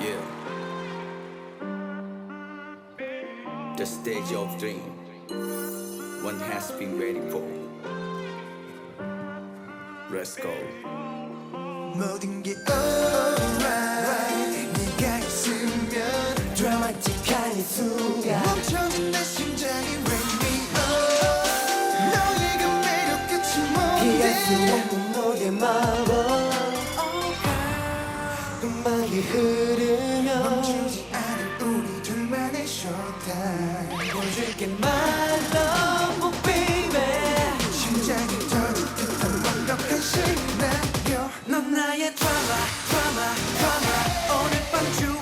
Yeah. The stage of dream one has been waiting for. Let's go. 모든 게 alright 네가 있으면 드라마틱한 이 순간 멈춰진 내 심장이 wake me up 너의 그 매력 끝이 피할 수 뭔데 없는 너의 마법 음악이 흐르면 멈추지 않을 우리 둘만의 showtime 보여줄게 my love oh baby. 심장이 터질 듯한 완벽한 시나리오. 넌 나의 드라마 드라마 드라마 오늘 밤 주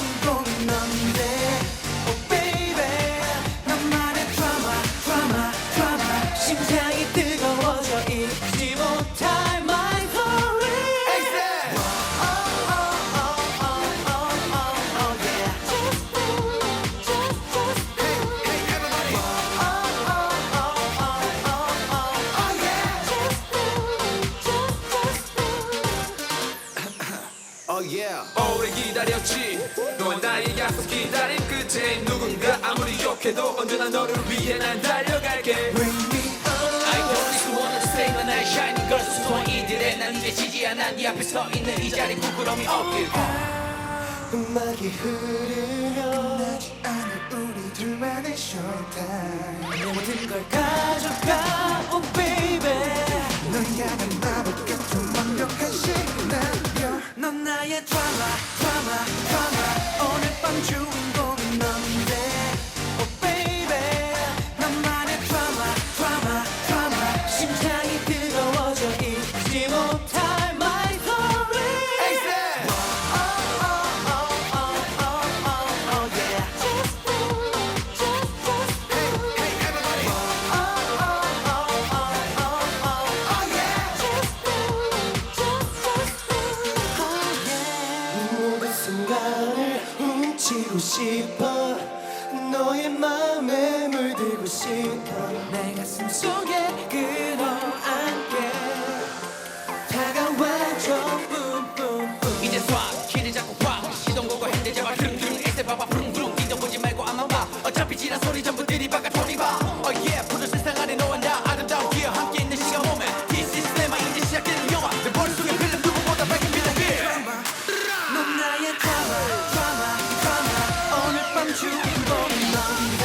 기다렸지. 너와 나의 약속 기다림 끝에 누군가 아무리 욕해도 언제나 너를 위해 난 달려갈게. Bring me up. I don't just wanna stay 넌 나의 shining girl 수고한 이들에 난 이제 지지 않아. 네 앞에 서 있는 이 자리 부끄러움이 없길 음악이 흐르면 나지 않을 우리 둘만의 showtime 내 모든 걸 가져가 oh baby. 널 향한 마법 같은 넌 나의 드라마 드라마 드라마. 오늘 밤 주 훔치고 싶어. 너의 맘에 물들고 싶어. 내 가슴 속에 끌어안게 다가와줘. 뿜뿜뿜 이제 쏴. 길을 잡고 와. 시동거고 핸들 제발 릉릉 에세 봐봐. 푸릉푸릉 뒤져보지 말고 아만 봐 어차피 지난 소리 전부 들이박아 돌이봐 Oh yeah. 푸른 세상 안에 너와 나 아름다운 기억 함께 있는 시간 오면 This is 내마 이제 시작되는 영화. 내 머릿속에 필름 누구보다 밝게 빛나 here 넌 나의 드라 you going on?